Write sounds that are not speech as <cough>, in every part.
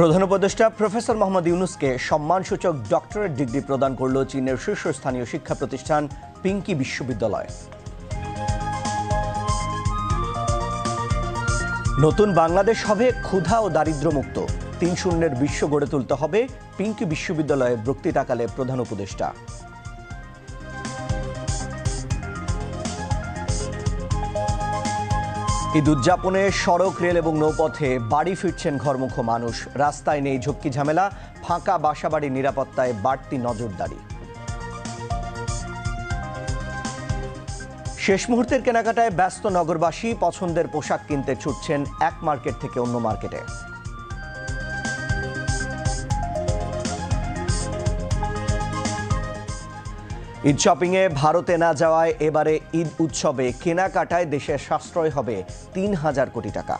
প্রধান উপদেষ্টা প্রফেসর মোহাম্মদ ইউনুসকে সম্মানসূচক ডক্টরেট ডিগ্রি প্রদান করল চীনের শীর্ষস্থানীয় শিক্ষা প্রতিষ্ঠান পিঙ্কি বিশ্ববিদ্যালয়। নতুন বাংলাদেশ হবে ক্ষুধা ও দারিদ্র্যমুক্ত। তিন শূন্যের বিশ্ব গড়ে তুলতে হবে পিঙ্কি বিশ্ববিদ্যালয়ে বক্তৃতাকালে প্রধান উপদেষ্টা। ঈদ উদযাপনে সড়ক, রেল এবং নৌপথে বাড়ি ফিরছেন ঘরমুখ মানুষ। রাস্তায় নেই ঝক্কি ঝামেলা, ফাঁকা বাসাবাড়ির নিরাপত্তায় বাড়তি নজরদারি। শেষ মুহূর্তের কেনাকাটায় ব্যস্ত নগরবাসী পছন্দের পোশাক কিনতে ছুটছেন এক মার্কেট থেকে অন্য মার্কেটে। ঈদ শপিংয়ে ভারতে না যাওয়ায় এবারে ঈদ উৎসবে কেনাকাটায় দেশের সাশ্রয় হবে তিন হাজার কোটি টাকা।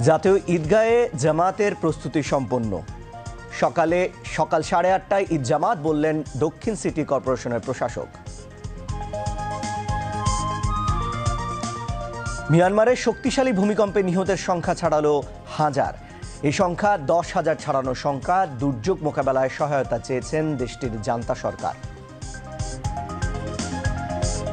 জাতীয় ঈদগাহে জামাতের প্রস্তুতি সম্পন্ন। সকালে, সকাল সাড়ে আটটায় ঈদ জামাত বললেন দক্ষিণ সিটি কর্পোরেশনের প্রশাসক। মিয়ানমারের শক্তিশালী ভূমিকম্পে নিহতের সংখ্যা ছাড়ালো হাজার। এই সংখ্যা দশ হাজার ছাড়ানোর সংখ্যা দুর্যোগ মোকাবেলায় সহায়তা চেয়েছেন দেশটির জান্তা সরকার।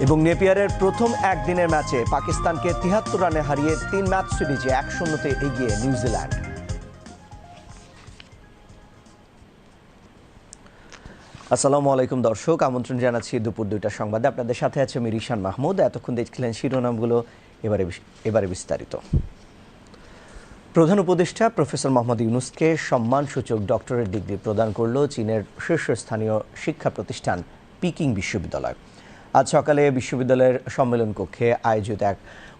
এবং নেপিয়ারের প্রথম একদিনের ম্যাচে পাকিস্তানকে তিহাত্তর রানে হারিয়ে তিন ম্যাচ সিরিজে এক শূন্যতে এগিয়ে নিউজিল্যান্ড আসসালামু আলাইকুম দর্শক, আমন্ত্রণ জানাচ্ছি দুপুর দুইটা সংবাদে। আপনাদের সাথে আছে আমি রিশান মাহমুদ। এতক্ষণ দেখছিলেন শিরোনামগুলো, এবারে এবারে বিস্তারিত। প্রধান উপদেষ্টা প্রফেসর মোহাম্মদ ইউনুসকে সম্মানসূচক ডক্টরেট ডিগ্রি প্রদান করল চীনের শীর্ষস্থানীয় শিক্ষা প্রতিষ্ঠান পিকিং বিশ্ববিদ্যালয়। আজ সকালে বিশ্ববিদ্যালয়ের সম্মেলন কক্ষে আয়োজিত এক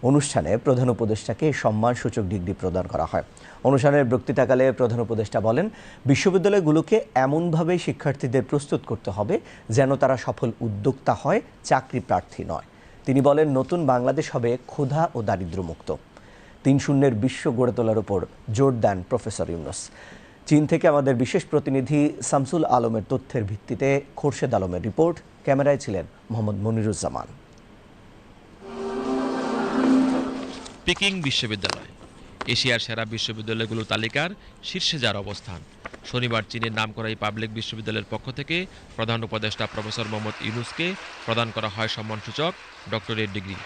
অনুষ্ঠানে প্রধান উপদেষ্টাকে সম্মানসূচক ডিগ্রি প্রদান করা হয়। অনুষ্ঠানের বক্তৃতাকালে প্রধান উপদেষ্টা বলেন, বিশ্ববিদ্যালয়গুলোকে এমনভাবে শিক্ষার্থীদের প্রস্তুত করতে হবে যেন তারা সফল উদ্যোক্তা হয়, চাকরি প্রার্থী নয়। তিনি বলেন, নতুন বাংলাদেশ হবে ক্ষুধা ও দারিদ্র্যমুক্ত। তিন শূন্যের বিশ্ব গড়ে তোলার উপর জোর দেন প্রফেসর ইউনুস। চীন থেকে আমাদের বিশেষ প্রতিনিধি শামসুল আলমের তথ্যের ভিত্তিতে খোরশেদ আলমের রিপোর্ট, ক্যামেরায় ছিলেন মোহাম্মদ মনিরুজ্জামান। পিকিং বিশ্ববিদ্যালয়, এশিয়ার সেরা বিশ্ববিদ্যালয়গুলোর তালিকার শীর্ষে যার অবস্থান। শনিবার চীনের নামকরা এই পাবলিক বিশ্ববিদ্যালয়ের পক্ষ থেকে প্রধান উপদেষ্টা প্রফেসর মোহাম্মদ ইউনুসকে প্রদান করা হয় সম্মানসূচক ডক্টরেট ডিগ্রি।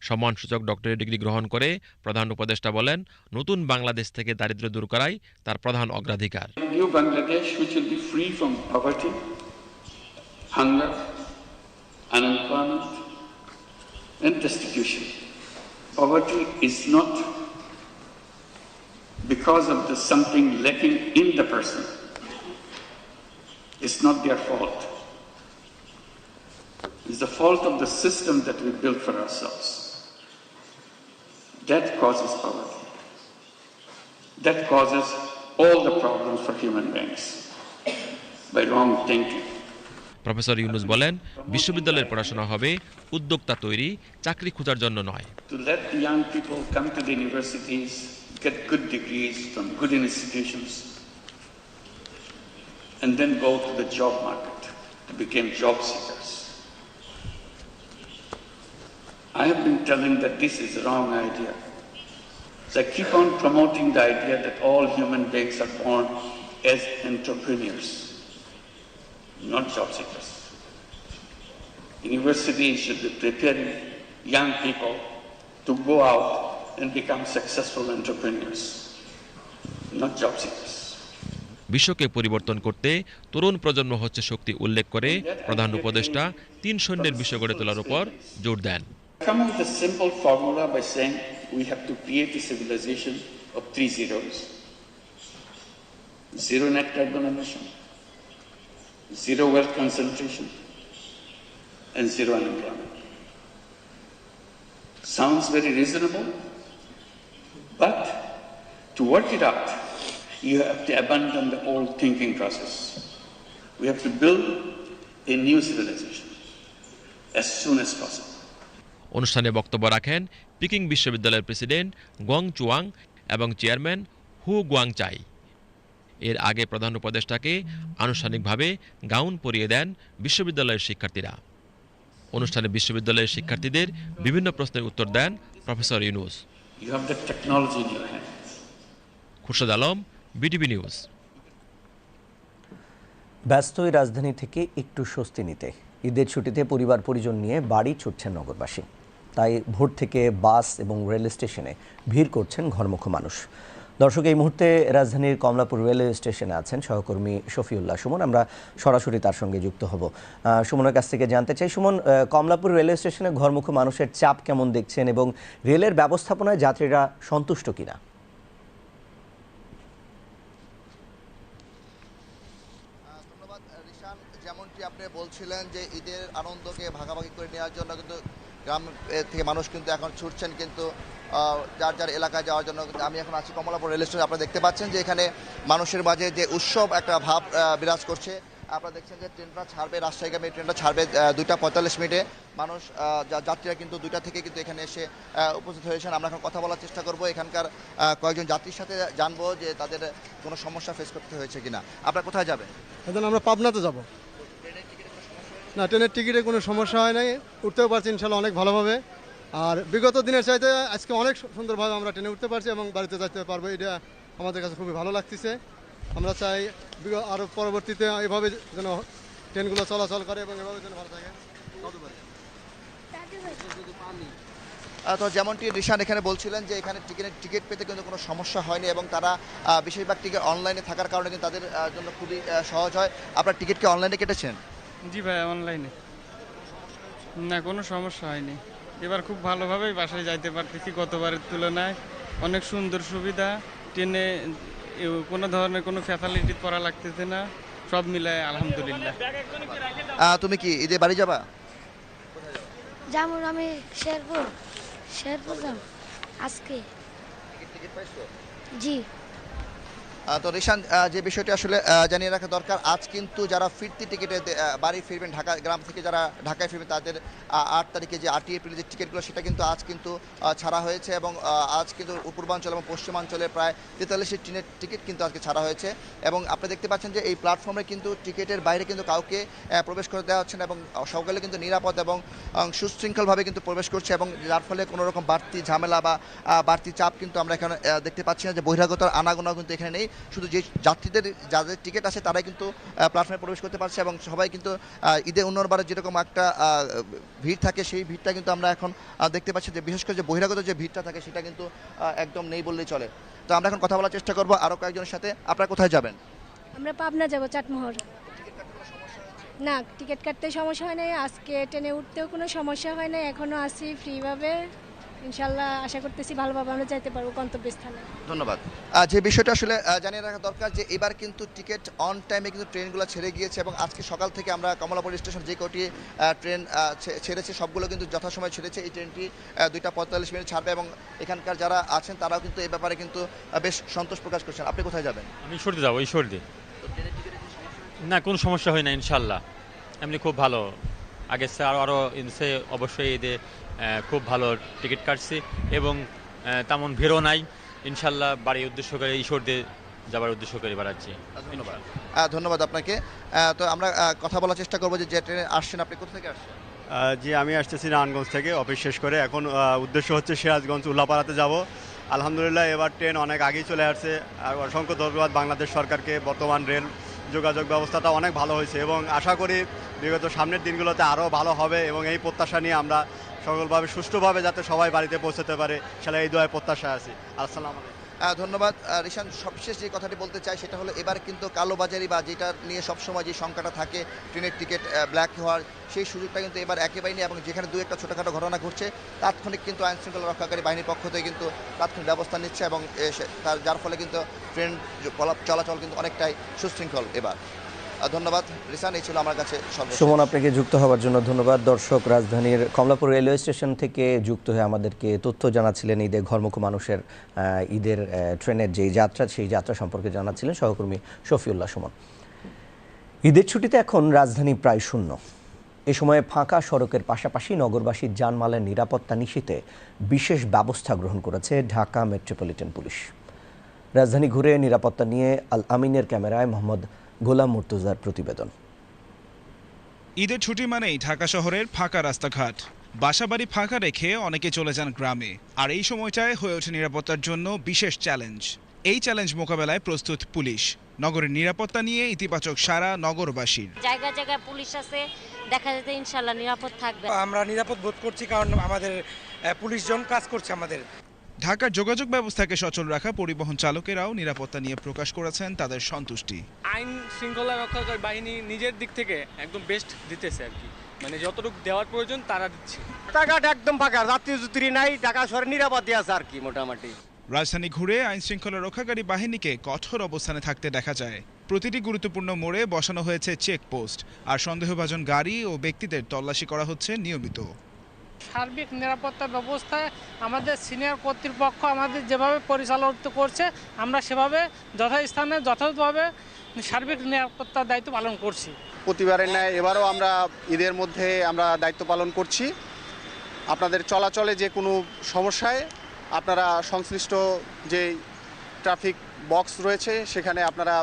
সম্মানসূচক ডক্টরেট ডিগ্রি গ্রহণ করে প্রধান উপদেষ্টা বলেন নতুন বাংলাদেশ থেকে দারিদ্র দূর করাই তার প্রধান অগ্রাধিকার. Poverty is not because of the something lacking in the person. It's not their fault. It's the fault of the system that we built for ourselves. That causes poverty. That causes all the problems for human beings by wrong thinking. Professor Yunus বলেন বিশ্ববিদ্যালয়ের পড়াশোনা হবে উদ্যোক্তা তৈরি চাকরি খোঁজার জন্য নয় To let the young people come to the universities, get good degrees from good institutions, and then go to the job market to become job seekers. I have been telling that this is a wrong idea. So I keep on promoting the idea that all human beings are born as entrepreneurs, not job seekers. Universities should be preparing young people to go out and become successful entrepreneurs, not job seekers. বিশ্বকে পরিবর্তন করতে তরুণ প্রজন্ম হচ্ছে শক্তি উল্লেখ করে প্রধান উপদেষ্টা তিন সৈন্যের বিশ্ব গড়ে তোলার উপর জোর দেন I come up with a simple formula by saying we have to create a civilization of three zeros. Zero net carbon emission, zero wealth concentration, and zero unemployment. Sounds very reasonable, but to work it out, you have to abandon the old thinking process. We have to build a new civilization as soon as possible. অনুষ্ঠানে বক্তব্য রাখেন Peking বিশ্ববিদ্যালয়ের president গং Cheung এবং chairman হু Guang চাই এর আগে প্রধান উপদেষ্টাকে আনুষ্ঠানিকভাবে গাউন পরিয়ে দেন বিশ্ববিদ্যালয়ের শিক্ষার্থীরা। অনুষ্ঠানে বিশ্ববিদ্যালয়ের শিক্ষার্থীদের বিভিন্ন প্রশ্নের উত্তর দেন professor Yunus. Khurshid Alam BTV news. ব্যস্ত রাজধানী থেকে একটু স্বস্তি নিতে। ঈদের ছুটিতে পরিবার পরিজন নিয়ে বাড়ি ছুটছেন নগরবাসী। তাই ভোর থেকে বাস এবং রেল স্টেশনে ভিড় করছেন ঘরমুখ মানুষ। দর্শক, এই মুহূর্তে রাজধানীর কমলাপুর রেলওয়ে স্টেশনে আছেন সহকর্মী শফিউল্লাহ সুমন। আমরা সরাসরি তার সঙ্গে যুক্ত হব। সুমনের কাছ থেকে জানতে চাই, সুমন কমলাপুর রেলওয়ে স্টেশনে ঘরমুখ মানুষের চাপ কেমন দেখছেন এবং রেলের ব্যবস্থাপনায় যাত্রীরা সন্তুষ্ট কিনা? যেমনটি আপনি বলছিলেন যে ঈদের আনন্দকে ভাগাভাগি করে নেওয়ার জন্য কিন্তু গ্রাম থেকে মানুষ কিন্তু এখন ছুটছেন কিন্তু যার যার এলাকায় যাওয়ার জন্য আমি এখন আছি কমলাপুর রেল স্টেশন। আপনারা দেখতে পাচ্ছেন যে এখানে মানুষের মাঝে যে উৎসব একটা ভাব বিরাজ করছে। আপনারা দেখছেন যে ট্রেনটা ছাড়বে রাজশাহীগামী ট্রেনটা ছাড়বে দুইটা পঁয়তাল্লিশ মিনিটে। মানুষ যাত্রীরা কিন্তু দুইটা থেকে কিন্তু এখানে এসে উপস্থিত হয়েছেন। আমরা এখন কথা বলার চেষ্টা করব। এখানকার কয়েকজন যাত্রীর সাথে জানব যে তাদের কোনো সমস্যা ফেস করতে হয়েছে কিনা। আপনারা কোথায় যাবেন? আমরা পাবনাতে যাব। না, ট্রেনের টিকিটে কোনো সমস্যা হয় নাই। উঠতেও পারছি ইনশাল্লাহ অনেক ভালোভাবে। আর বিগত দিনের চাইতে আজকে অনেক সুন্দরভাবে আমরা ট্রেনে উঠতে পারছি এবং বাড়িতে যেতে পারব। এটা আমাদের কাছে খুবই ভালো লাগতেছে। আমরা চাই আরও পরবর্তীতে এভাবে যেন ট্রেনগুলো চলাচল করে এবং এভাবে যেন ভালো থাকে। তো যেমনটি রিশান এখানে বলছিলেন যে এখানে টিকিটের টিকিট পেতে কিন্তু কোনো সমস্যা হয়নি এবং তারা বেশিরভাগ টিকিট অনলাইনে থাকার কারণে কিন্তু তাদের জন্য খুবই সহজ হয়। আপনার টিকিট কি অনলাইনে কেটেছেন? জি ভাই অনলাইনে না কোনো সমস্যা হয়নি। এবার খুব ভালোভাবেই বাসায় যাইতে পারতেছি গতবারের তুলনায়। অনেক সুন্দর সুবিধা ট্রেনে কোনো ধরনের কোনো ফ্যাসালিটি করা লাগতেছে না সব মিলায় আলহামদুলিল্লাহ। তুমি কি ঈদে বাড়ি যাবা? যেমন আমি শেরপুর। শেরপুর যাব আজকে। জি। তো রিশান যে বিষয়টি আসলে জানিয়ে রাখা দরকার, আজ কিন্তু যারা ফিরতি টিকিটে বাড়ি ফিরবেন, ঢাকা গ্রাম থেকে যারা ঢাকায় ফিরবেন, তাদের আট তারিখে যে আটই এপ্রিল যে টিকিটগুলো, সেটা কিন্তু আজ কিন্তু ছাড়া হয়েছে এবং আজ কিন্তু পূর্বাঞ্চল এবং পশ্চিমাঞ্চলে প্রায় তেতাল্লিশটি ট্রেনের টিকিট কিন্তু আজকে ছাড়া হয়েছে এবং আপনি দেখতে পাচ্ছেন যে এই প্ল্যাটফর্মে কিন্তু টিকিটের বাইরে কিন্তু কাউকে প্রবেশ করে দেওয়া হচ্ছে না এবং সকলে কিন্তু নিরাপদ এবং সুশৃঙ্খলভাবে কিন্তু প্রবেশ করছে এবং যার ফলে কোনো রকম বাড়তি ঝামেলা বা বাড়তি চাপ কিন্তু আমরা এখানে দেখতে পাচ্ছি না যে বহিরাগত আনাগোনা কিন্তু এখানে নেই। শুধু যে যাত্রীদের, যাদের টিকিট আছে, তারাই কিন্তু প্ল্যাটফর্মে প্রবেশ করতে পারছে এবং সবাই কিন্তু ঈদের ঈদে অন্যবারে যেরকম একটা ভিড় থাকে, সেই ভিড়টা কিন্তু আমরা এখন দেখতে পাচ্ছি যে বিশেষ করে যে বহিরাগত যে ভিড়টা থাকে, সেটা কিন্তু একদম নেই বললেই চলে। তো আমরা এখন কথা বলার চেষ্টা করব। আরও কয়েকজনের সাথে আপনারা কোথায় যাবেন? আমরা পাবনা যাব, চাটমোহর। না টিকিট কাটতে সমস্যা হয় নাই। আজকে ট্রেনে উঠতেও কোনো সমস্যা হয় নাই। এখনও আসি ফ্রিভাবে ইনশাল্লাহ আশা করতেছি ভালোভাবে আমরা যাইতে পারব গন্তব্যস্থানে। ধন্যবাদ। যে বিষয়টা আসলে জানিয়ে রাখা দরকার যে এবার কিন্তু টিকিট অন টাইমে কিন্তু ট্রেনগুলো ছেড়ে গিয়েছে এবং আজকে সকাল থেকে আমরা কমলাপুর স্টেশন যে কটি ট্রেন ছে- ছেড়েছে সবগুলো কিন্তু যথাসময়ে ছেড়েছে। এই ট্রেনটি দুইটা পঁয়তাল্লিশ মিনিট ছাড়বে এবং এখানকার যারা আছেন তারাও কিন্তু এই ব্যাপারে কিন্তু বেশ সন্তোষ প্রকাশ করছেন। আপনি কোথায় যাবেন? আমি ঈশ্বরদী যাব ঈশ্বরদী। না কোনো সমস্যা হয় না ইনশাল্লাহ এমনি খুব ভালো। আগের সে আরও আরও সে অবশ্যই এদের আহ, খুব ভালো টিকিট কাটছি এবং তেমন ভিড়ও নাই। ইনশাল্লাহ বাড়ির উদ্দেশ্য করে ঈশ্বরদী যাবার উদ্দেশ্য করে বাড়াচ্ছি। ধন্যবাদ। ধন্যবাদ আপনাকে। তো আমরা কথা বলার চেষ্টা করব যে যে ট্রেনে আসছেন আপনি কোথা থেকে আসছেন? জি আমি আসতেছি নারায়ণগঞ্জ থেকে অফিস শেষ করে। এখন উদ্দেশ্য হচ্ছে সিরাজগঞ্জ উল্লাপাড়াতে যাব। আলহামদুলিল্লাহ এবার ট্রেন অনেক আগেই চলে আসছে। আর অসংখ্য ধন্যবাদ বাংলাদেশ সরকারকে। বর্তমান রেল যোগাযোগ ব্যবস্থাটা অনেক ভালো হয়েছে এবং আশা করি বিগত সামনের দিনগুলোতে আরও ভালো হবে এবং এই প্রত্যাশা নিয়ে আমরা সকলভাবে সুষ্ঠুভাবে যাতে সবাই বাড়িতে পৌঁছতে পারে সেটা এই দোয়ায় প্রত্যাশা আছে। আসসালাম ধন্যবাদ। রিশান, সবশেষ যে কথাটি বলতে চাই সেটা হলো, এবার কিন্তু কালোবাজারি বা যেটা নিয়ে সবসময় যে সংখ্যাটা থাকে, ট্রেনের টিকিট ব্ল্যাক হওয়ার, সেই সুযোগটা কিন্তু এবার একেবারেই নেই এবং যেখানে দু একটা ছোটোখাটো ঘটনা ঘটছে, তাৎক্ষণিক কিন্তু আইন শৃঙ্খলা রক্ষাকারী বাহিনীর পক্ষ থেকে কিন্তু তাৎক্ষণিক ব্যবস্থা নিচ্ছে এবং তার, যার ফলে কিন্তু ট্রেন চলা- চলাচল কিন্তু অনেকটাই সুশৃঙ্খল এবার। ধন্যবাদ। রিসান, এই ছিল আমার কাছে সুমন, আপনাকে যুক্ত হওয়ার জন্য ধন্যবাদ। দর্শক, রাজধানীর কমলাপুর রেলওয়ে স্টেশন থেকে যুক্ত হয়ে আমাদেরকে তথ্য জানাচ্ছিলেন ঈদের ঘরমুখ মানুষের ঈদের ট্রেনের যে যাত্রা, সেই যাত্রা সম্পর্কে জানাচ্ছিলেন সহকর্মী শফিউল্লাহ সুমন। ঈদের ছুটিতে এখন রাজধানী প্রায় শূন্য। এ সময়ে ফাঁকা সড়কের পাশাপাশি নগরবাসীর যানমালের নিরাপত্তা নিশ্চিতে বিশেষ ব্যবস্থা গ্রহণ করেছে ঢাকা মেট্রোপলিটন পুলিশ। রাজধানী ঘুরে নিরাপত্তা নিয়ে আল আমিনের ক্যামেরায় মোহাম্মদ গোলাম মুর্তুজার প্রতিবেদন। ঈদের ছুটি মানেই ঢাকা শহরের ফাঁকা রাস্তাঘাট। বাসাবাড়ি ফাঁকা রেখে অনেকে চলে যান গ্রামে। আর এই সময়টায় হয়ে ওঠে নিরাপত্তার জন্য বিশেষ চ্যালেঞ্জ এই চ্যালেঞ্জ মোকাবেলায় প্রস্তুত পুলিশ। নগরের নিরাপত্তা নিয়ে ইতিবাচক সারা নগরবাসীর। জায়গায় জায়গায় পুলিশ আছে দেখা যাচ্ছে ইনশাল্লাহ নিরাপদ থাকবে। আমরা নিরাপদ বোধ করছি কারণ আমাদের পুলিশজন কাজ করছে আমাদের। ঢাকার যোগাযোগ ব্যবস্থাকে সচল রাখা পরিবহন চালকেরাও নিরাপত্তা নিয়ে প্রকাশ করেছেন তাদের সন্তুষ্টি। আইন শৃঙ্খলা রক্ষাকারী বাহিনী নিজের দিক থেকে একদম বেস্ট দিতেছে আর কি। মানে যতটুকু দেওয়ার প্রয়োজন তারা দিচ্ছে। রাস্তাঘাট একদম ফাঁকা যাত্রী জুত্রী নাই ঢাকা শহরে নিরাপদে আছে আর কি মোটামুটি। রাজধানী ঘুরে আইন শৃঙ্খলা রক্ষাকারী বাহিনীকে কঠোর অবস্থানে থাকতে দেখা যায়। প্রতিটি গুরুত্বপূর্ণ মোড়ে বসানো হয়েছে চেকপোস্ট আর সন্দেহভাজন গাড়ি ও ব্যক্তিদের তল্লাশি করা হচ্ছে নিয়মিত। সার্বিক নিরাপত্তা ব্যবস্থায় আমাদের সিনিয়র কর্তৃপক্ষ আমাদের যেভাবে পরিচালিত করছে, আমরা সেভাবে যথাস্থানে যথাযথভাবে সার্বিক নিরাপত্তার দায়িত্ব পালন করছি। প্রতিবারের ন্যায় এবারও আমরা ঈদের মধ্যে আমরা দায়িত্ব পালন করছি। আপনাদের চলাচলে যে কোনো সমস্যায় আপনারা সংশ্লিষ্ট যে ট্রাফিক বক্স রয়েছে, সেখানে আপনারা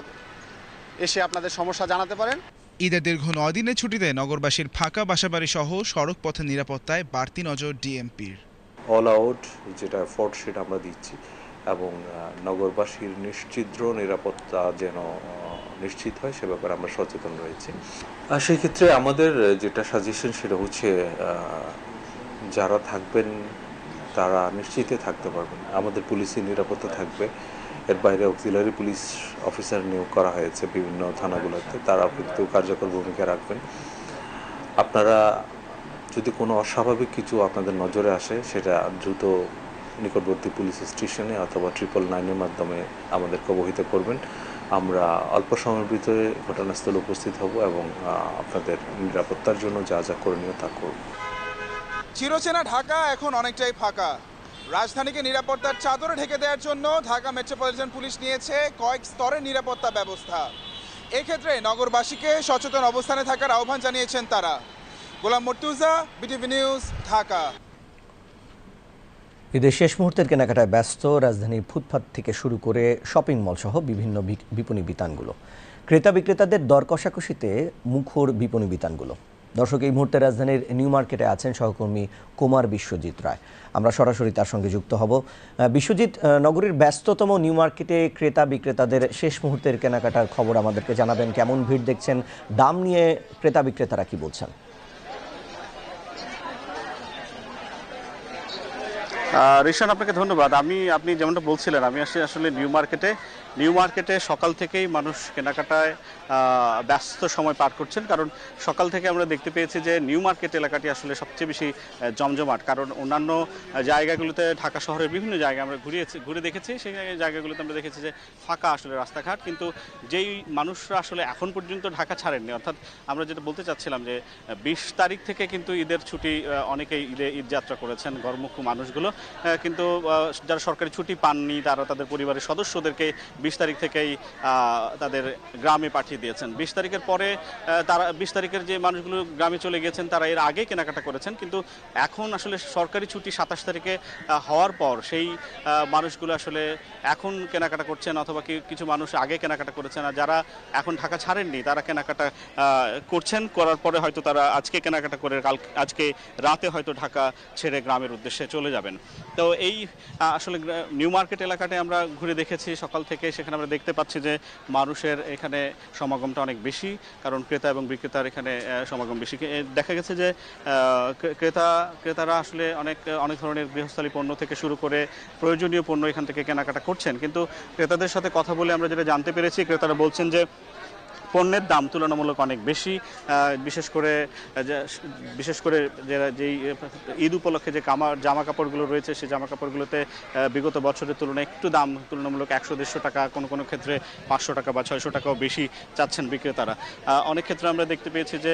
এসে আপনাদের সমস্যা জানাতে পারেন। ঈদের দীর্ঘ নয় দিনের ছুটিতে নগরবাসীর ফাঁকা বাসাবাড়ি সহ সড়ক পথে নিরাপত্তায় বাড়তি নজর ডিএমপির। অল আউট যেটা ফোর্ট আমরা দিচ্ছি। এবং নগরবাসীর নিশ্চিদ্র নিরাপত্তা যেন নিশ্চিত হয়, সে ব্যাপারে আমরা সচেতন রয়েছি। আর সেই ক্ষেত্রে আমাদের যেটা সাজেশন সেটা হচ্ছে যারা থাকবেন, তারা নিশ্চিতে থাকতে পারবেন। আমাদের পুলিশের নিরাপত্তা থাকবে। এর বাইরে অক্সিলারি পুলিশ অফিসার নিয়োগ করা হয়েছে বিভিন্ন থানাগুলোতে। তারা কিন্তু কার্যকর ভূমিকা রাখবেন। আপনারা যদি কোনো অস্বাভাবিক কিছু আপনাদের নজরে আসে, সেটা দ্রুত নিকটবর্তী পুলিশ স্টেশনে অথবা ট্রিপল নাইনের মাধ্যমে আমাদেরকে অবহিত করবেন। আমরা অল্প সময়ের ভিতরে ঘটনাস্থলে উপস্থিত হব এবং আপনাদের নিরাপত্তার জন্য যা যা করণীয় তা করব। চিরচেনা ঢাকা এখন অনেকটাই ফাঁকা। রাজধানীকে নিরাপত্তার চাদরে ঢেকে দেওয়ার জন্য ঢাকা মেট্রোপলিটন পুলিশ নিয়েছে কয়েক স্তরের নিরাপত্তা ব্যবস্থা। এক্ষেত্রে নগরবাসীকে সচেতন অবস্থানে থাকার আহ্বান জানিয়েছেন তারা। Golam Murtuza, BTV news, Dhaka. ঈদের শেষ মুহূর্তের কেনাকাটায় ব্যস্ত রাজধানীর ফুটপাত থেকে শুরু করে শপিং মল সহ বিভিন্ন বিপণী বিতানগুলো। ক্রেতা বিক্রেতাদের দর কষাকষিতে মুখর বিপণী বিতানগুলো। দর্শক, এই মুহূর্তে রাজধানীর নিউ মার্কেটে আছেন সহকর্মী কুমার বিশ্বজিৎ রায়। আমরা সরাসরি তার সঙ্গে যুক্ত হব। বিশ্বজিৎ নগরীর ব্যস্ততম নিউ মার্কেটে ক্রেতা বিক্রেতাদের শেষ মুহূর্তের কেনাকাটার খবর আমাদেরকে জানাবেন। কেমন ভিড় দেখছেন? দাম নিয়ে ক্রেতা বিক্রেতারা কি বলছেন? রিশান, আপনাকে ধন্যবাদ। আমি, আপনি যেমনটা বলছিলেন, আমি আসলে আসলে নিউ মার্কেটে। নিউ মার্কেটে সকাল থেকেই মানুষ কেনাকাটায় ব্যস্ত সময় পার করছেন। কারণ সকাল থেকে আমরা দেখতে পেয়েছি যে নিউ মার্কেট এলাকাটি আসলে সবচেয়ে বেশি জমজমাট। কারণ অন্যান্য জায়গাগুলোতে ঢাকা শহরের বিভিন্ন জায়গা আমরা ঘুরিয়েছি, ঘুরে দেখেছি। সেই জায়গাগুলোতে আমরা দেখেছি যে ফাঁকা আসলে রাস্তাঘাট। কিন্তু যেই মানুষরা আসলে এখন পর্যন্ত ঢাকা ছাড়েননি, অর্থাৎ আমরা যেটা বলতে চাচ্ছিলাম যে বিশ তারিখ থেকে কিন্তু ঈদের ছুটি অনেকেই ঈদে ঈদ যাত্রা করেছেন গরমুখ্য মানুষগুলো। কিন্তু যারা সরকারি ছুটি পাননি, তারা তাদের পরিবারের সদস্যদেরকে বিশ তারিখ থেকেই তাদের গ্রামে পাঠিয়ে দিয়েছেন। বিশ তারিখের পরে তারা, বিশ তারিখের যে মানুষগুলো গ্রামে চলে গেছেন তারা এর আগে কেনাকাটা করেছেন। কিন্তু এখন আসলে সরকারি ছুটি সাতাশ তারিখে হওয়ার পর সেই মানুষগুলো আসলে এখন কেনাকাটা করছেন অথবা কিছু মানুষ আগে কেনাকাটা করেছেন আর যারা এখন ঢাকা ছাড়েননি, তারা কেনাকাটা করছেন। করার পরে হয়তো তারা আজকে কেনাকাটা করে কাল, আজকে রাতে হয়তো ঢাকা ছেড়ে গ্রামের উদ্দেশ্যে চলে যাবেন। তো এই আসলে নিউ মার্কেট এলাকাতে আমরা ঘুরে দেখেছি সকাল থেকে। সেখানে আমরা দেখতে পাচ্ছি যে মানুষের এখানে সমাগমটা অনেক বেশি, কারণ ক্রেতা এবং বিক্রেতার এখানে সমাগম বেশি। দেখা গেছে যে ক্রেতা, ক্রেতারা আসলে অনেক অনেক ধরনের গৃহস্থলী পণ্য থেকে শুরু করে প্রয়োজনীয় পণ্য এখান থেকে কেনাকাটা করছেন। কিন্তু ক্রেতাদের সাথে কথা বলে আমরা যেটা জানতে পেরেছি, ক্রেতারা বলছেন যে পণ্যের দাম তুলনামূলক অনেক বেশি বিশেষ করে বিশেষ করে যারা যেই ঈদ উপলক্ষে যে কামা জামা কাপড়গুলো রয়েছে সেই জামা কাপড়গুলোতে বিগত বছরের তুলনায় একটু দাম তুলনামূলক একশো, দেড়শো টাকা, কোনো কোনো ক্ষেত্রে পাঁচশো টাকা বা ছয়শো টাকাও বেশি চাচ্ছেন বিক্রেতারা। অনেক ক্ষেত্রে আমরা দেখতে পেয়েছি যে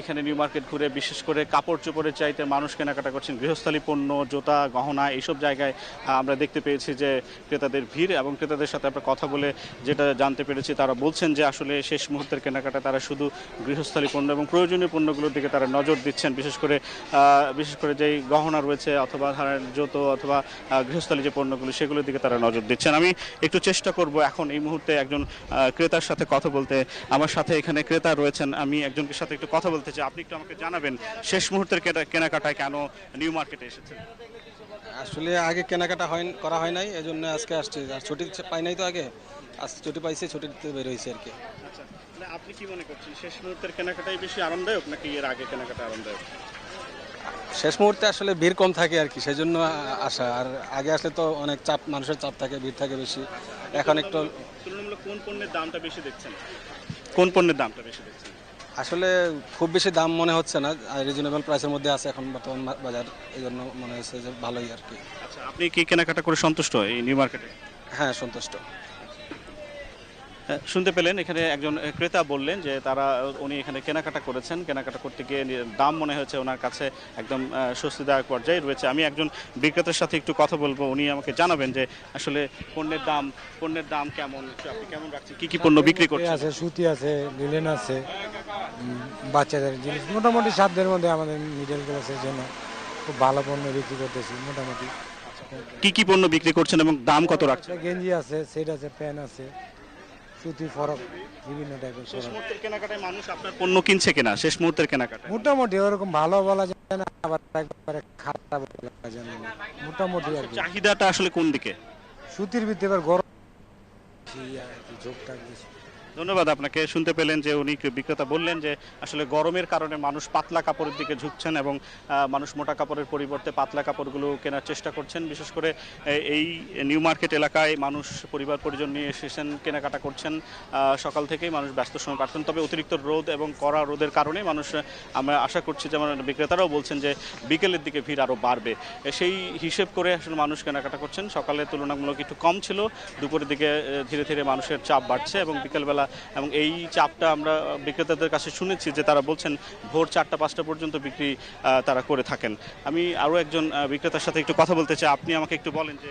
এখানে নিউ মার্কেট ঘুরে বিশেষ করে কাপড় চোপড়ের চাইতে মানুষ কেনাকাটা করছেন, গৃহস্থালী পণ্য, জোতা, গহনা এইসব জায়গায় আমরা দেখতে পেয়েছি যে ক্রেতাদের ভিড় এবং ক্রেতাদের সাথে আমরা কথা বলে যেটা জানতে পেরেছি, তারা বলছেন যে আসলে শেষ মুহূর্তের কেনাকাটা তারা শুধু গৃহস্থলী পণ্য এবং প্রয়োজনীয় পণ্যগুলোর দিকে তারা নজর দিচ্ছেন, বিশেষ করে বিশেষ করে যেই গহনা রয়েছে অথবা ধরেন জুতো অথবা গৃহস্থলী যে পণ্যগুলো, সেগুলোর দিকে তারা নজর দিচ্ছেন। আমি একটু চেষ্টা করব এখন এই মুহূর্তে একজন ক্রেতার সাথে কথা বলতে। আমার সাথে এখানে ক্রেতা রয়েছেন, আমি একজনের সাথে একটু কথা বলতে চাই। আপনি একটু আমাকে জানাবেন, শেষ মুহূর্তের কেনা- কেনাকাটায় কেন নিউ মার্কেটে এসেছেন? আসলে আগে কেনাকাটা হয় করা হয় নাই এই জন্য আজকে আসছে। আর ছুটি পাই নাই তো আগে। আজ ছুটি পাইছে ছুটিতে বের হয়েছে আর কি। আচ্ছা আপনি কি মনে করছেন শেষ মুহূর্তের কেনাকাটাই বেশি আরামদায়ক নাকি এর আগে কেনাকাটা আরামদায়ক? শেষ মুহূর্তে আসলে ভিড় কম থাকে আর কি সেই জন্য আসা। আর আগে আসলে তো অনেক চাপ মানুষের চাপ থাকে ভিড় থাকে বেশি। এখন একটু তুলনামূলক কোন পণ্যের দামটা বেশি দেখছেন? কোন পণ্যের দামটা বেশি দেখছেন? আসলে খুব বেশি দাম মনে হচ্ছে না রিজনেবল প্রাইসের মধ্যে আছে এখন বর্তমান বাজার এই জন্য মনে হচ্ছে যে ভালোই আর কি। আচ্ছা আপনি কি কেনাকাটা করে সন্তুষ্ট এই নিউ মার্কেটে হ্যাঁ সন্তুষ্ট। হ্যাঁ, শুনতে পেলেন এখানে একজন ক্রেতা বললেন যে তারা উনি এখানে কেনাকাটা করেছেন। কেনাকাটা করতে গিয়ে দাম মনে হয়েছে ওনার কাছে একদম স্বস্তিদায়ক পর্যায়ে রয়েছে। আমি একজন বিক্রেতার সাথে একটু কথা বলব উনি আমাকে জানাবেন যে আসলে পণ্যের দাম পণ্যের দাম কেমন আপনি কেমন রাখছেন কি কি পণ্য বিক্রি করছেন? আছে সুতি আছে লিলেন আছে। বাচ্চাদের জিনিস। মোটামুটি সাধ্যের মধ্যে আমাদের মিডল ক্লাসের জন্য খুব ভালো পণ্য বিক্রি করতেছি মোটামুটি। কি কি পণ্য বিক্রি করছেন এবং দাম কত রাখছেন? গেঞ্জি আছে সেট আছে প্যান্ট আছে সুতি ফরক বিভিন্ন টাইপের শেষ মুহূর্তের কেনাকাটায় মানুষ আপনার পণ্য কিনছে কিনা? শেষ মুহূর্তের কেনাকাটায়? মোটামুটি ওরকম ভালো বলা যায় না আবার একবারে খারাপ বলা যায় না। মোটামুটি আর কি। চাহিদাটা আসলে কোন দিকে? সুতির ভিতরে এবার গরম। বেশি আর কি ঝোঁকটা বেশি ধন্যবাদ, আপনাকে শুনতে পেলেন যে উনি বিক্রেতা বললেন যে আসলে গরমের কারণে মানুষ পাতলা কাপড়ের দিকে ঝুঁকছেন এবং মানুষ মোটা কাপড়ের পরিবর্তে পাতলা কাপড়গুলো কেনার চেষ্টা করছেন। বিশেষ করে এই নিউ মার্কেট এলাকায় মানুষ পরিবার পরিজন নিয়ে এসেছেন, কেনাকাটা করছেন। সকাল থেকেই মানুষ ব্যস্ত সময় কাটছেন। তবে অতিরিক্ত রোদ এবং কড়া রোদের কারণে মানুষ, আমরা আশা করছি যেমন বিক্রেতারাও বলছেন যে বিকেলের দিকে ভিড় আরও বাড়বে। সেই হিসেব করে আসলে মানুষ কেনাকাটা করছেন। সকালে তুলনামূলক একটু কম ছিল। দুপুরের দিকে ধীরে ধীরে মানুষের চাপ বাড়ছে এবং বিকেলবেলা এবং এই চাপটা আমরা বিক্রেতাদের কাছে শুনেছি যে তারা বলছেন ভোর চারটা পাঁচটা পর্যন্ত বিক্রি তারা করে থাকেন। আমি আরও একজন বিক্রেতার সাথে একটু কথা বলতে চাই। আপনি আমাকে একটু বলেন যে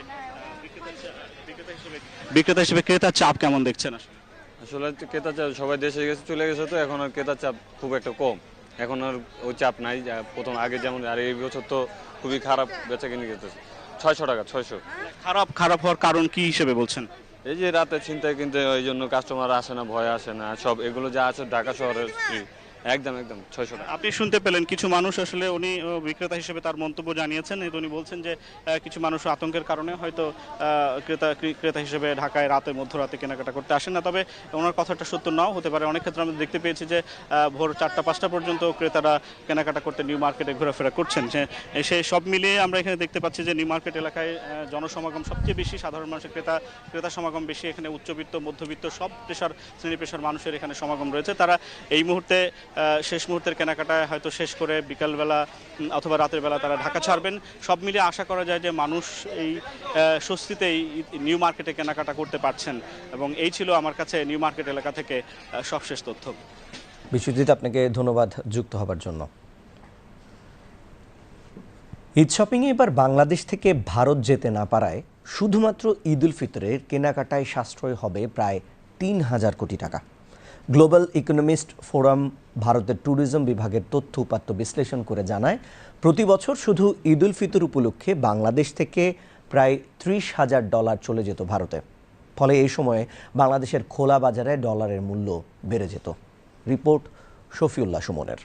বিক্রেতা হিসেবে- ক্রেতার চাপ কেমন দেখছেন আসলে? ক্রেতা চাপ সবাই দেশে গেছে চলে গেছে তো এখন আর ক্রেতার চাপ খুব একটা কম। এখন আর ওই চাপ নাই প্রথম আগে যেমন আর এই বছর তো খুবই খারাপ বেচা কিনে গেতেছে ছয়শো টাকা ছয়শো। খারাপ খারাপ হওয়ার কারণ কি হিসেবে বলছেন? এই যে রাতে চিন্তায় কিন্তু ওই জন্য কাস্টমার আসে না, ভয় আসে না, সব এগুলো যা আছে ঢাকা শহরের। একদম একদম, ছয়শো টাকা। আপনি শুনতে পেলেন কিছু মানুষ আসলে উনি বিক্রেতা হিসেবে তার মন্তব্য জানিয়েছেন। এই তো উনি বলছেন যে কিছু মানুষ আতঙ্কের কারণে হয়তো ক্রেতা ক্রেতা হিসেবে ঢাকায় রাতে, মধ্যরাতে কেনাকাটা করতে আসেন না। তবে ওনার কথাটা সত্য নাও হতে পারে। অনেক ক্ষেত্রে আমরা দেখতে পেয়েছি যে ভোর চারটা, পাঁচটা পর্যন্ত ক্রেতারা কেনাকাটা করতে নিউ মার্কেটে ঘোরাফেরা করছেন। সেই সব মিলিয়ে আমরা এখানে দেখতে পাচ্ছি যে, নিউ মার্কেট এলাকায় জনসমাগম সবচেয়ে বেশি সাধারণ মানুষের ক্রেতা ক্রেতা সমাগম বেশি। এখানে উচ্চবিত্ত, মধ্যবিত্ত সব পেশার শ্রেণি পেশার মানুষের এখানে সমাগম রয়েছে। তারা এই মুহূর্তে শেষ মুহূর্তের কেনাকাটায় হয়তো শেষ করে বিকালবেলা অথবা রাতের বেলা তারা ঢাকা ছাড়বেন। সব মিলিয়ে আশা করা যায় যে মানুষ এই আহ, স্বস্তিতেই নিউ মার্কেটে কেনাকাটা করতে পারছেন। এবং এই ছিল আমার কাছে নিউ মার্কেট এলাকা থেকে সবশেষ তথ্য। বিশ্বজিৎ আপনাকে ধন্যবাদ যুক্ত হবার জন্য। ঈদ শপিংয়ে এবার বাংলাদেশ থেকে ভারত যেতে না পারায় শুধুমাত্র ঈদ উল ফিতরের কেনাকাটায় সাশ্রয় হবে প্রায় তিন হাজার কোটি টাকা। গ্লোবাল ইকোনমিস্ট ফোরাম ভারতের ট্যুরিজম বিভাগের তথ্য উপাত্ত বিশ্লেষণ করে জানায়, প্রতি বছর শুধু ঈদ উল ফিতর উপলক্ষে বাংলাদেশ থেকে প্রায় ত্রিশ হাজার ডলার চলে যেত ভারতে। ফলে এই সময়ে বাংলাদেশের খোলা বাজারে ডলারের মূল্য বেড়ে যেত। রিপোর্ট শফিউল্লাহ সুমনের।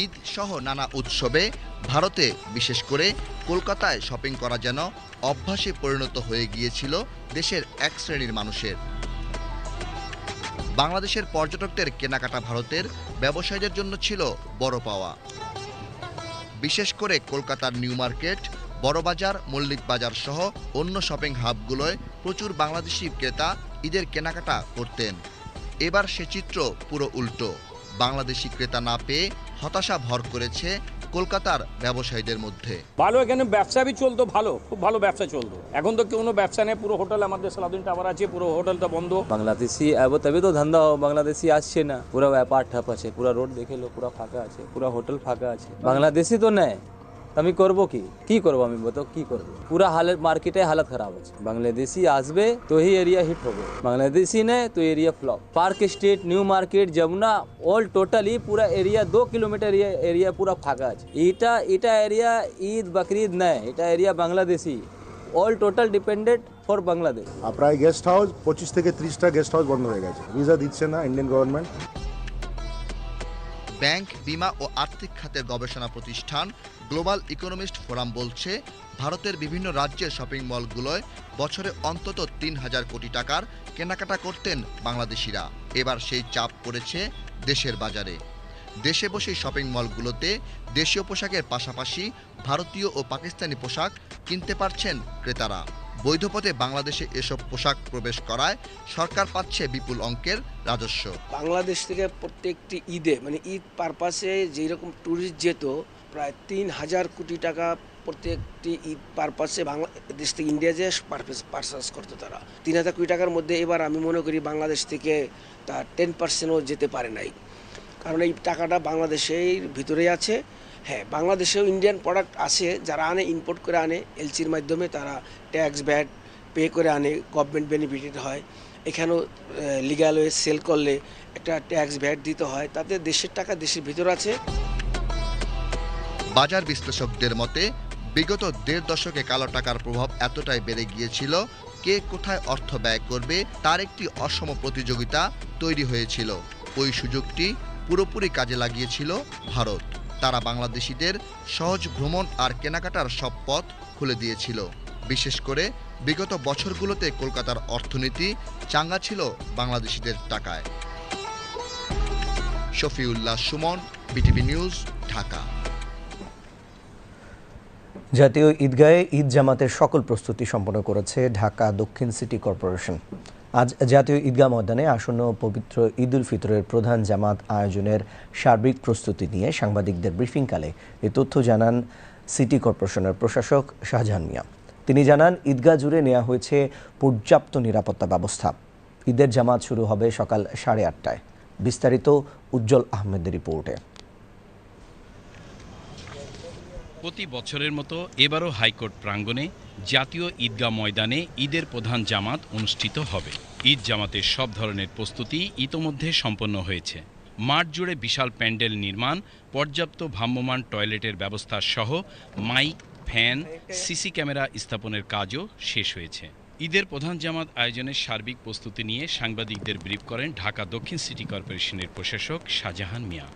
ঈদ সহ নানা উৎসবে ভারতে, বিশেষ করে কলকাতায় শপিং করা যেন অভ্যাসে পরিণত হয়ে গিয়েছিল দেশের এক শ্রেণির মানুষের। বাংলাদেশের পর্যটকদের কেনাকাটা ভারতের ব্যবসায়ীদের জন্য ছিল বড় পাওয়া। বিশেষ করে কলকাতার নিউ মার্কেট, বড়বাজার মল্লিক বাজার সহ অন্য শপিং হাবগুলোয় প্রচুর বাংলাদেশি ক্রেতা ঈদের কেনাকাটা করতেন। এবার সে চিত্র পুরো উল্টো। বাংলাদেশি ক্রেতা না পেয়ে হতাশা ভর করেছে কলকাতার ব্যবসায়ীদের মধ্যে। ভালো এখানে ব্যবসা বি চলতো ভালো খুব ভালো ব্যবসা চলতো। এখন তো কোনো ব্যবসা নেই পুরো হোটেল আমাদের সালাদিন টাওয়ার আছে পুরো হোটেলটা বন্ধ। বাংলাদেশি আবো তবে তো ধান্দা বাংলাদেশি আসছে না। পুরো ব্যাপার ঠাপ আছে পুরো রোড দেখে লো পুরো ফাঁকা আছে পুরো হোটেল ফাঁকা আছে। বাংলাদেশি তো নেয় আমি করব কি? কি করব আমি বতো কি করব? পুরা হালত মার্কেটে হালত খারাপ আছে। বাংলাদেশি আসবে, তো হি এরিয়া হিট হবে। বাংলাদেশি নেই তো area flop Park Street New Market Jamuna all totally পুরা এরিয়া দো কিলোমিটার এরিয়া পুরা ফাঁকা আছে। এটা এটা এরিয়া ঈদ, বকরিদ নেই, এটা area Bangladeshi. All total dependent for Bangladesh প্রায় গেস্ট হাউস পঁচিশ থেকে ত্রিশটা গেস্ট হাউস বন্ধ হয়ে গেছে। ভিসা দিচ্ছে না ইন্ডিয়ান গভর্নমেন্ট ব্যাংক, বিমা ও আর্থিক খাতের গবেষণা প্রতিষ্ঠান, গ্লোবাল ইকোনমিস্ট ফোরাম বলছে, ভারতের বিভিন্ন রাজ্যের শপিং মলগুলোয় বছরে অন্তত তিন হাজার কোটি টাকার কেনাকাটা করতেন বাংলাদেশিরা। এবার সেই চাপ পড়েছে দেশের বাজারে। দেশে বসে শপিং মলগুলোতে দেশীয় পোশাকের পাশাপাশি ভারতীয় ও পাকিস্তানি পোশাক কিনতে পারছেন ক্রেতারা। বৈধ পথে বাংলাদেশে এসব পোশাক প্রবেশ করায় সরকার পাচ্ছে বিপুল অঙ্কের রাজস্ব। বাংলাদেশ থেকে প্রত্যেকটি ঈদে মানে ঈদ পারপাসে যেই রকম ট্যুরিস্ট যেত, প্রায় তিন হাজার কোটি টাকা প্রত্যেকটি ঈদ পারপাসে বাংলাদেশ থেকে ইন্ডিয়া যে পারচেস করতো তারা। তিন হাজার কোটি টাকার মধ্যে এবার আমি মনে করি বাংলাদেশ থেকে তার টেন পার্সেন্টও যেতে পারে নাই। কারণ এই টাকাটা বাংলাদেশের ভিতরেই আছে। হ্যাঁ বাংলাদেশেও ইন্ডিয়ান প্রোডাক্ট আছে, যারা আনে ইম্পোর্ট করে আনে, এলসির মাধ্যমে তারা ট্যাক্স ব্যাট পে করে আনে গভর্নমেন্ট বেনিফিটেড হয়। এখানেও লিগাল ওয়ে সেল করলে একটা ট্যাক্স ভ্যাট দিতে হয়। তাতে দেশের টাকা দেশের ভিতর আছে। বাজার বিশ্লেষকদের মতে, বিগত দেড় দশকে কালো টাকার প্রভাব এতটাই বেড়ে গিয়েছিল, কে কোথায় অর্থ ব্যয় করবে, তার একটি অসম প্রতিযোগিতা তৈরি হয়েছিল। ওই সুযোগটি পুরোপুরি কাজে লাগিয়েছিল ভারত। তারা বাংলাদেশিদের সহজ ভ্রমণ আর কেনাকাটার সব পথ খুলে দিয়েছিল। বিশেষ করে বিগত বছরগুলোতে কলকাতার অর্থনীতি চাঙ্গা ছিল বাংলাদেশিদের টাকায়। Shafiullah Sumon, BTV news, Dhaka. জাতীয় ঈদগাহে ঈদ জামাতের সকল প্রস্তুতি সম্পন্ন করেছে ঢাকা দক্ষিণ সিটি কর্পোরেশন। আজ জাতীয় ঈদগাহ ময়দানে আসন্ন পবিত্র ঈদ উল ফিতরের প্রধান জামাত আয়োজনের সার্বিক প্রস্তুতি নিয়ে সাংবাদিকদের ব্রিফিংকালে এ তথ্য জানান সিটি কর্পোরেশনের প্রশাসক শাহজাহান মিয়া। তিনি জানান, ঈদগাহ জুড়ে নেওয়া হয়েছে পর্যাপ্ত নিরাপত্তা ব্যবস্থা। ঈদের জামাত শুরু হবে সকাল সাড়ে আটটায়। বিস্তারিত উজ্জ্বল আহমেদের রিপোর্টে। প্রতি বছরের মতো এবারও হাইকোর্ট প্রাঙ্গণে জাতীয় ঈদগাহ ময়দানে ঈদের প্রধান জামাত অনুষ্ঠিত হবে। ঈদ জামাতের সব ধরনের প্রস্তুতি ইতোমধ্যে সম্পন্ন হয়েছে। মাঠ জুড়ে বিশাল প্যান্ডেল নির্মাণ, পর্যাপ্ত ভ্রাম্যমাণ টয়লেটের ব্যবস্থা সহ মাইক, ফ্যান, সিসি ক্যামেরা স্থাপনের কাজও শেষ হয়েছে। ঈদের প্রধান জামাত আয়োজনের সার্বিক প্রস্তুতি নিয়ে সাংবাদিকদের ব্রিফ করেন ঢাকা দক্ষিণ সিটি কর্পোরেশনের প্রশাসক শাহজাহান মিয়া।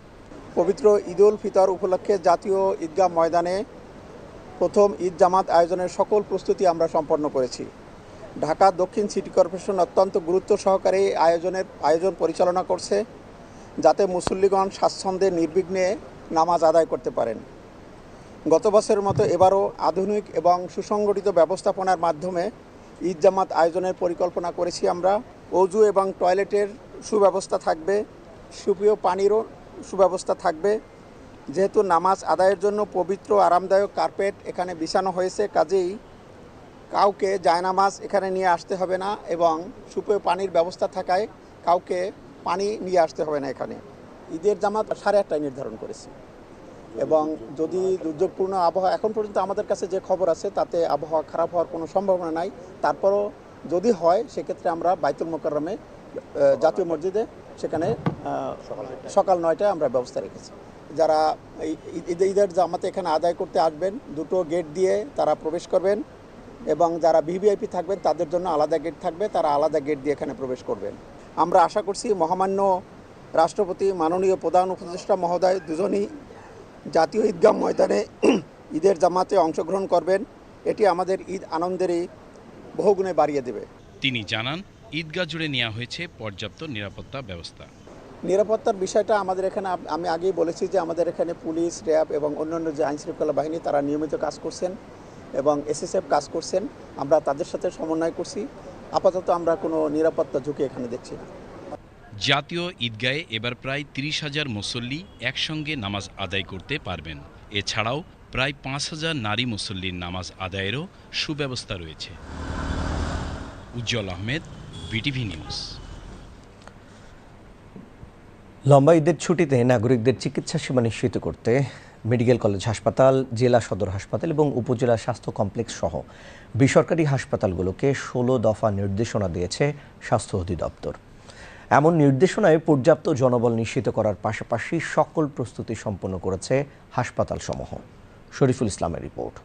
পবিত্র ঈদ উল ফিতর উপলক্ষে জাতীয় ঈদগাহ ময়দানে প্রথম ঈদ জামাত আয়োজনের সকল প্রস্তুতি আমরা সম্পন্ন করেছি। ঢাকা দক্ষিণ সিটি কর্পোরেশন অত্যন্ত গুরুত্ব সহকারে আয়োজনের আয়োজন পরিচালনা করছে যাতে মুসল্লিগণ স্বাচ্ছন্দ্যে নির্বিঘ্নে নামাজ আদায় করতে পারেন। গত বছরের মতো এবারও আধুনিক এবং সুসংগঠিত ব্যবস্থাপনার মাধ্যমে ঈদ জামাত আয়োজনের পরিকল্পনা করেছি আমরা। অজু এবং টয়লেটের সুব্যবস্থা থাকবে। সুপ্রিয় পানিরও সুব্যবস্থা থাকবে। যেহেতু নামাজ আদায়ের জন্য পবিত্র আরামদায়ক কার্পেট এখানে বিছানো হয়েছে, কাজেই কাউকে জায়নামাজ এখানে নিয়ে আসতে হবে না এবং সুপেয় পানির ব্যবস্থা থাকায় কাউকে পানি নিয়ে আসতে হবে না এখানে। ঈদের জামাত সাড়ে আটটায় নির্ধারণ করেছি। এবং যদি দুর্যোগপূর্ণ আবহাওয়া, এখন পর্যন্ত আমাদের কাছে যে খবর আছে, তাতে আবহাওয়া খারাপ হওয়ার কোনো সম্ভাবনা নাই। তারপরও যদি হয়, সেক্ষেত্রে আমরা বাইতুল মোকাররমে জাতীয় মসজিদে সেখানে সকাল নয়টায় আমরা ব্যবস্থা রেখেছি। যারা ঈদের জামাতে এখানে আদায় করতে আসবেন, দুটো গেট দিয়ে তারা প্রবেশ করবেন এবং যারা ভিভিআইপি থাকবেন, তাদের জন্য আলাদা গেট থাকবে, তারা আলাদা গেট দিয়ে এখানে প্রবেশ করবেন। আমরা আশা করছি মহামান্য রাষ্ট্রপতি, মাননীয় প্রধান উপদেষ্টা মহোদয় দুজনই জাতীয় ঈদগাহ ময়দানে <clears throat> ঈদের জামাতে অংশগ্রহণ করবেন। এটি আমাদের ঈদ আনন্দেরই বহুগুণে বাড়িয়ে দেবে। তিনি জানান ঈদগাহ জুড়ে নেওয়া হয়েছে পর্যাপ্ত নিরাপত্তা ব্যবস্থা। নিরাপত্তার বিষয়টা আমাদের এখানে আমি আগেই বলেছি যে আমাদের এখানে পুলিশ র্যাব এবং অন্যান্য যে আইন শৃঙ্খলা বাহিনী তারা নিয়মিত কাজ করছেন এবং এসএসএফ কাজ করছেন। আমরা তাদের সাথে সমন্বয় করছি। আপাতত আমরা কোনো নিরাপত্তা ঝুঁকি এখানে দেখছি না। জাতীয় ঈদগাহে এবার প্রায় তিরিশ হাজার মুসল্লি একসঙ্গে নামাজ আদায় করতে পারবেন। এছাড়াও প্রায় পাঁচ হাজার নারী মুসল্লির নামাজ আদায়েরও সুব্যবস্থা রয়েছে। Ujjal Ahmed BTV news. লম্বা ঈদের ছুটিতে নাগরিকদের চিকিৎসা সেবা নিশ্চিত করতে মেডিকেল কলেজ হাসপাতাল, জেলা সদর হাসপাতাল এবং উপজেলা স্বাস্থ্য কমপ্লেক্স সহ বেসরকারি হাসপাতালগুলোকে ষোলো দফা নির্দেশনা দিয়েছে স্বাস্থ্য অধিদপ্তর। এমন নির্দেশনায় পর্যাপ্ত জনবল নিশ্চিত করার পাশাপাশি সকল প্রস্তুতি সম্পন্ন করেছে হাসপাতালসমূহ। শরীফুল ইসলামের রিপোর্ট।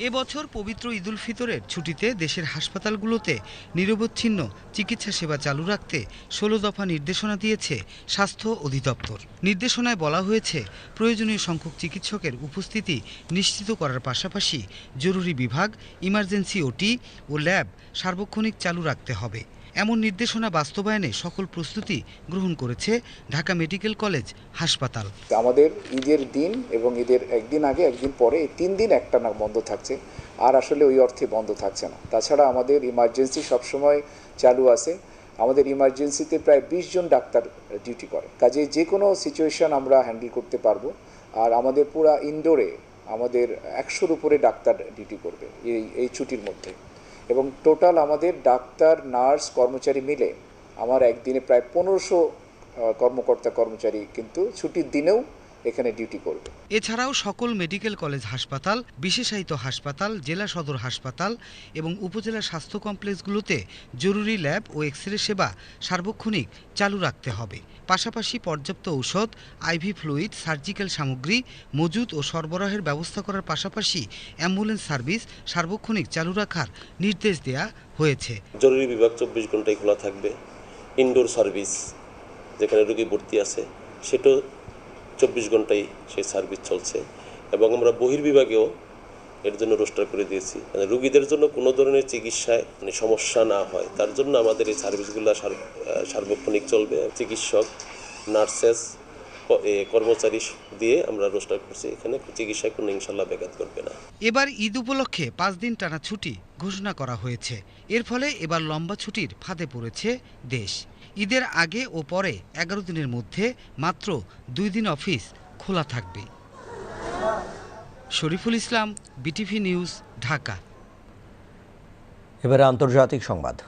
এবছর পবিত্র ঈদুল ফিতরের ছুটিতে দেশের হাসপাতালগুলোতে নিরবচ্ছিন্ন চিকিৎসা সেবা চালু রাখতে ষোলো দফা নির্দেশনা দিয়েছে স্বাস্থ্য অধিদপ্তর। নির্দেশনায় বলা হয়েছে, প্রয়োজনীয় সংখ্যক চিকিৎসকের উপস্থিতি নিশ্চিত করার পাশাপাশি জরুরি বিভাগ, ইমার্জেন্সি ওটি ও ল্যাব সার্বক্ষণিক চালু রাখতে হবে। এমন নির্দেশনা বাস্তবায়নে সকল প্রস্তুতি গ্রহণ করেছে ঢাকা মেডিকেল কলেজ হাসপাতাল। আমাদের ঈদের দিন এবং ঈদের একদিন আগে, একদিন পরে তিন দিন একটানা বন্ধ থাকছে। আর আসলে ওই অর্থে বন্ধ থাকছে না। তাছাড়া আমাদের ইমার্জেন্সি সবসময় চালু আছে। আমাদের ইমার্জেন্সিতে প্রায় বিশ জন ডাক্তার ডিউটি করে। কাজে যে কোনো সিচুয়েশন আমরা হ্যান্ডেল করতে পারব। আর আমাদের পুরা ইনডোরে আমাদের একশোর উপরে ডাক্তার ডিউটি করবে এই এই ছুটির মধ্যে। এবং টোটাল আমাদের ডাক্তার, নার্স, কর্মচারী মিলে আমার একদিনে প্রায় পনেরোশো কর্মকর্তা কর্মচারী কিন্তু ছুটির দিনেও এখানে ডিউটি করবে। এছাড়াও সকল মেডিকেল কলেজ হাসপাতাল বিশেষায়িত হাসপাতাল জেলা সদর হাসপাতাল এবং উপজেলা স্বাস্থ্য কমপ্লেক্সগুলোতে জরুরি ল্যাব ও এক্স রে সেবা সার্বক্ষণিক চালু রাখতে হবে। পাশাপাশি পর্যাপ্ত ঔষধ আইভি ফ্লুইড সার্জিক্যাল সামগ্রী মজুত ও সরবরাহের ব্যবস্থা করার পাশাপাশি অ্যাম্বুলেন্স সার্ভিস সার্বক্ষণিক চালু রাখার নির্দেশ দেয়া হয়েছে। জরুরি বিভাগ চব্বিশ ঘন্টায় খোলা থাকবে। ইনডোর সার্ভিস যেখানে রোগী ভর্তি আছে সেটাও চব্বিশ ঘন্টাই সেই সার্ভিস চলছে। এবং আমরা বহির্বিভাগেও এর জন্য রোস্টার করে দিয়েছি। মানে রুগীদের জন্য কোনো ধরনের চিকিৎসায় মানে সমস্যা না হয়। তার জন্য আমাদের এই সার্ভিসগুলো সার- সার্বক্ষণিক চলবে। চিকিৎসক, নার্সেস কর্মচারী দিয়ে আমরা রোস্টার করছি। এখানে চিকিৎসায় কোনো ইনশাল্লাহ ব্যাঘাত করবে না। এবার ঈদ উপলক্ষে পাঁচ দিন টানা ছুটি ঘোষণা করা হয়েছে। এর ফলে এবার লম্বা ছুটির ফাঁদে পড়েছে দেশ। ঈদের আগে ও পরে এগারো দিনের মধ্যে মাত্র দুই দিন অফিস খোলা থাকবে। Shariful Islam, BTV news, Dhaka. এবারে আন্তর্জাতিক সংবাদ।